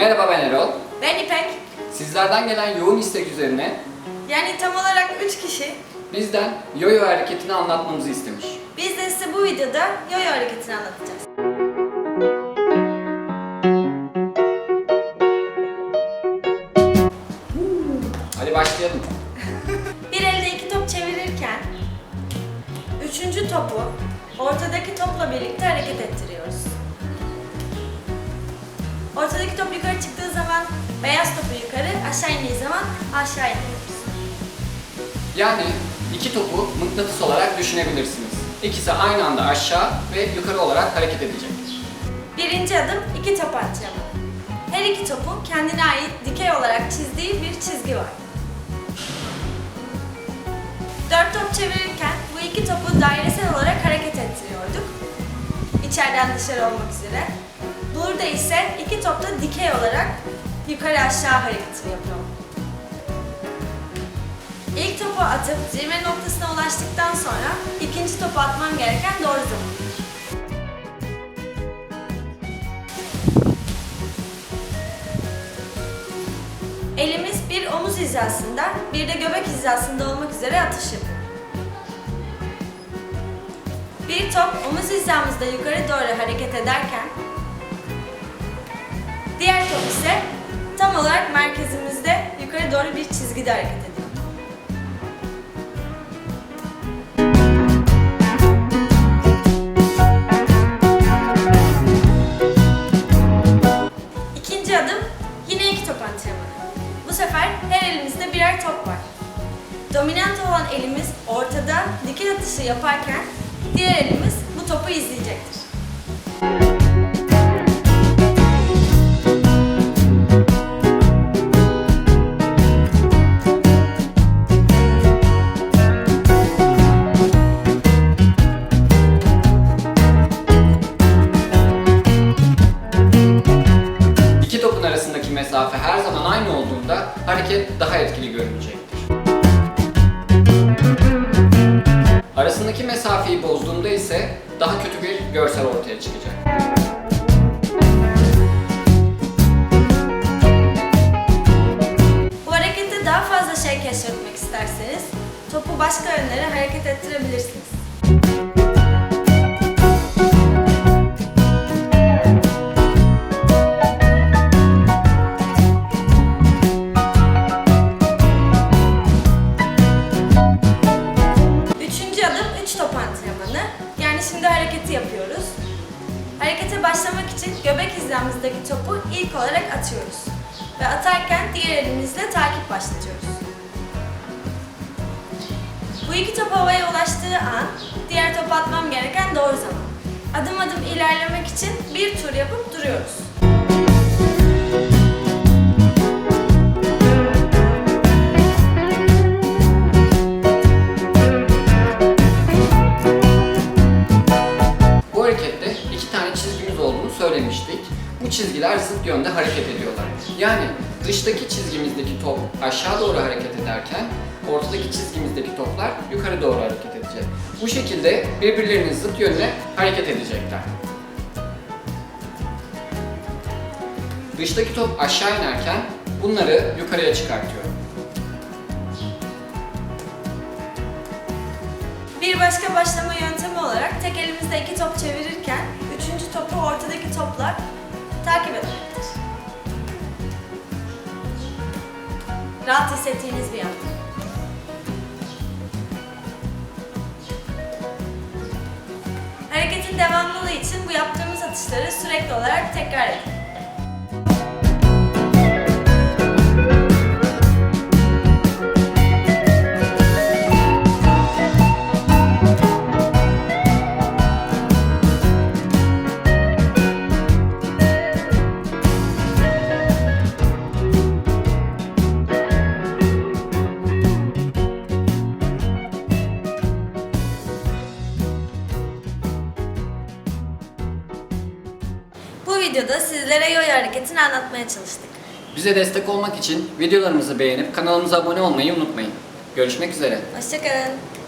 Merhaba ben Erol. Ben İpek. Sizlerden gelen yoğun istek üzerine Yani tam olarak 3 kişi. bizden yo-yo hareketini anlatmamızı istemiş. Biz de size bu videoda yo-yo hareketini anlatacağız. Hadi başlayalım. Bir elde iki top çevirirken üçüncü topu ortadaki topla birlikte hareket ettiriyoruz. Top yukarı çıktığı zaman beyaz topu yukarı, aşağı indiği zaman aşağı iniyoruz. Yani iki topu mıknatıs olarak düşünebilirsiniz. İkisi aynı anda aşağı ve yukarı olarak hareket edecektir. Birinci adım iki top antrenmanı. Her iki topun kendine ait dikey olarak çizdiği bir çizgi var. Dört top çevirirken bu iki topu dairesel olarak hareket ettiriyorduk. İçeriden dışarı olmak üzere. Burada ise iki top da dikey olarak yukarı aşağı hareketini yapıyor. İlk topu atıp zirve noktasına ulaştıktan sonra ikinci topu atmam gereken doğru zamandır. Elimiz bir omuz hizasında, bir de göbek hizasında olmak üzere atış yapıyor. Bir top omuz hizamızda yukarı doğru hareket ederken, diğer top ise tam olarak merkezimizde yukarı doğru bir çizgide hareket ediyor. İkinci adım yine iki top antrenmanı. Bu sefer her elimizde birer top var. Dominant olan elimiz ortada dikey atışı yaparken diğer elimiz bu topu izleyecektir. Olduğunda hareket daha etkili görünecektir. Arasındaki mesafeyi bozduğunda ise daha kötü bir görsel ortaya çıkacak. Bu harekette daha fazla şey keşfetmek isterseniz topu başka yönlere hareket ettirebilirsiniz. Şimdi hareketi yapıyoruz. Harekete başlamak için göbek hizamızdaki topu ilk olarak atıyoruz. Ve atarken diğer elimizle takip başlatıyoruz. Bu iki top havaya ulaştığı an diğer topu atmam gereken doğru zaman. Adım adım ilerlemek için bir tur yapıp duruyoruz. Çizgiler zıt yönde hareket ediyorlar. Yani dıştaki çizgimizdeki top aşağı doğru hareket ederken ortadaki çizgimizdeki toplar yukarı doğru hareket edecek. Bu şekilde birbirlerinin zıt yönüne hareket edecekler. Dıştaki top aşağı inerken bunları yukarıya çıkartıyor. Bir başka başlama yöntemi olarak tek elimizde iki top çevirirken üçüncü topu ortadaki topla takip etmektir. Rahat hissettiğiniz bir yöntem. Hareketin devamlılığı için bu yaptığımız atışları sürekli olarak tekrar edin. Videoda sizlere yoyo hareketini anlatmaya çalıştık. Bize destek olmak için videolarımızı beğenip kanalımıza abone olmayı unutmayın. Görüşmek üzere. Hoşçakalın.